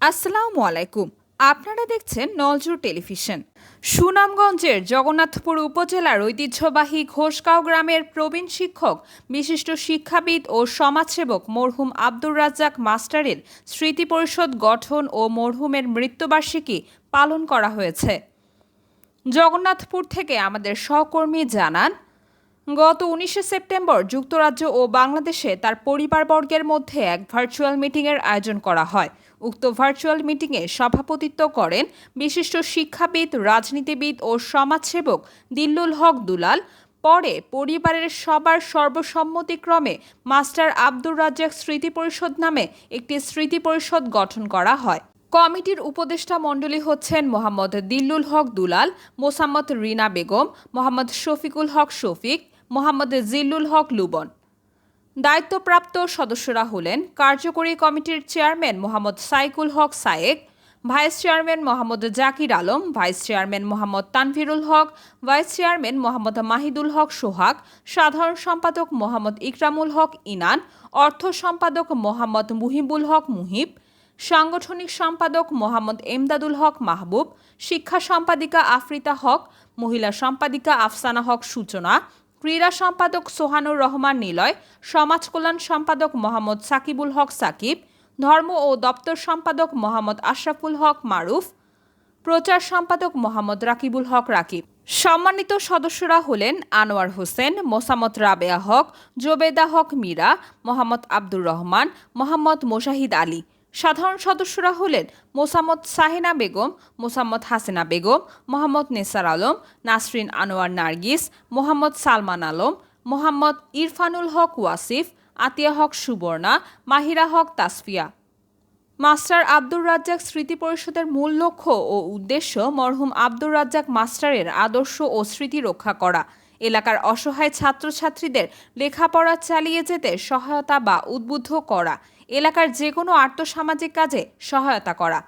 আসসালামু আলাইকুম আপনারা দেখছেন নলজুর টেলিভিশন। সুনামগঞ্জের জগন্নাথপুর উপজেলার ঐতিহ্যবাহী ঘোষগাঁও গ্রামের প্রবীণ শিক্ষক, বিশিষ্ট শিক্ষাবিদ ও সমাজসেবক মরহুম আব্দুর রাজ্জাক মাস্টারের স্মৃতি পরিষদ গঠন ও মরহুমের মৃত্যুবার্ষিকী পালন করা হয়েছে। জগন্নাথপুর থেকে আমাদের সহকর্মী জানান গত উনিশে সেপ্টেম্বর যুক্তরাজ্য ও বাংলাদেশে তার পরিবারবর্গের মধ্যে এক ভার্চুয়াল মিটিংয়ের আয়োজন করা হয়। উক্ত ভার্চুয়াল মিটিংয়ে সভাপতিত্ব করেন বিশিষ্ট শিক্ষাবিদ, রাজনীতিবিদ ও সমাজসেবক দিল্লুল হক দুলাল। পরে পরিবারের সবার সর্বসম্মতিক্রমে মাস্টার আব্দুর রাজ্জাক স্মৃতি পরিষদ নামে একটি স্মৃতি পরিষদ গঠন করা হয়। কমিটির উপদেষ্টা মণ্ডলী হচ্ছেন মোহাম্মদ দিল্লুল হক দুলাল, মোসাম্মদ রিনা বেগম, মোহাম্মদ শফিকুল হক শফিক মোহাম্মদ জিল্লুল হক লুবন। দায়িত্বপ্রাপ্ত সদস্যরা হলেন কার্যকরী কমিটির chairman Mohammad Saikul Haque Sayek, vice chairman Mohammad Zakir Alam, vice chairman Mohammad Tanvirul Haque, vice chairman Mohammad Mahidul Haque Sohag, সাধারণ সম্পাদক মোহাম্মদ ইকরামুল হক ইনান, অর্থ সম্পাদক মোহাম্মদ মুহিবুল হক মুহিব, সাংগঠনিক সম্পাদক মোহাম্মদ এমদাদুল হক মাহবুব, শিক্ষা সম্পাদিকা আফরিতা হক, মহিলা সম্পাদিকা আফসানা হক সূচনা ক্রীড়া সম্পাদক সোহানুর রহমান নিলয়, সমাজ কল্যাণ সম্পাদক মোহাম্মদ সাকিবুল হক সাকিব, ধর্ম ও দপ্তর সম্পাদক মোহাম্মদ আশরাফুল হক মারুফ, প্রচার সম্পাদক মোহাম্মদ রাকিবুল হক রাকিব। সম্মানিত সদস্যরা হলেন আনোয়ার হোসেন, মোসাম্মদ রাবেয়া হক, জোবেদা হক মীরা, মোহাম্মদ আব্দুর রহমান, মোহাম্মদ মোশাহিদ আলী। সাধারণ সদস্যরা হলেন মোসাম্মদ সাহেনা বেগম, মোসাম্মদ হাসিনা বেগম, মোহাম্মদ নেসার আলম, নাসরিন আনোয়ার নার্গিস, মোহাম্মদ সালমান আলম, মোহাম্মদ ইরফানুল হক ওয়াসিফ, আতিয়া হক সুবর্ণা, মাহিরা হক তাসফিয়া। মাস্টার আব্দুর রাজ্জাক স্মৃতি পরিষদের মূল লক্ষ্য ও উদ্দেশ্য মরহুম আব্দুর রাজ্জাক মাস্টারের আদর্শ ও স্মৃতি রক্ষা করা। এলাকার অসহায় ছাত্রছাত্রীদের লেখাপড়া চালিয়ে যেতে সহায়তা বা উদ্বুদ্ধ করা, এলাকার যে কোনো আর্থসামাজিক কাজে সহায়তা করা।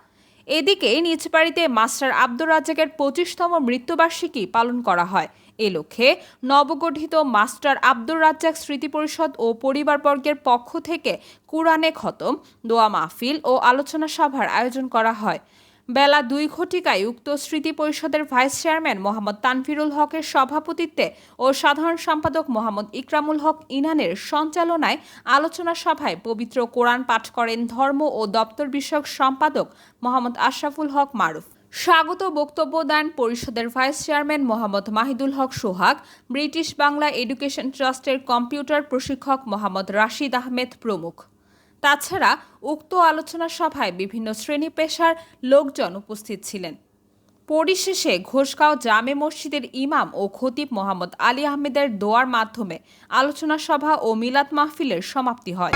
এদিকে নিজ বাড়িতে মাস্টার আব্দুর রাজ্জাকের পঁচিশতম মৃত্যুবার্ষিকী পালন করা হয়। এ লক্ষ্যে নবগঠিত মাস্টার আব্দুর রাজ্জাক স্মৃতি পরিষদ ও পরিবারবর্গের পক্ষ থেকে কুরআনে খতম, দোয়া মাহফিল ও আলোচনা সভার আয়োজন করা হয়। বেলা দুই ঘটিকায় উক্ত স্মৃতি পরিষদের ভাইস চেয়ারম্যান মোহাম্মদ তানফিরুল হকের সভাপতিত্বে ও সাধারণ সম্পাদক মোহাম্মদ ইকরামুল হক ইনানের সঞ্চালনায় আলোচনা সভায় পবিত্র কোরআন পাঠ করেন ধর্ম ও দপ্তর বিষয়ক সম্পাদক মোহাম্মদ আশরাফুল হক মারুফ। স্বাগত বক্তব্য দেন পরিষদের vice chairman Mohammad Mahidul Haque Sohag, British Bangla education ট্রাস্টের কম্পিউটার প্রশিক্ষক মোহাম্মদ রাশিদ আহমেদ প্রমুখ। তাছাড়া উক্ত আলোচনা সভায় বিভিন্ন শ্রেণি পেশার লোকজন উপস্থিত ছিলেন। পরিশেষে ঘোষগাঁও জামে মসজিদের ইমাম ও খতিব মোহাম্মদ আলী আহমেদের দোয়ার মাধ্যমে আলোচনা সভা ও মিলাদ মাহফিলের সমাপ্তি হয়।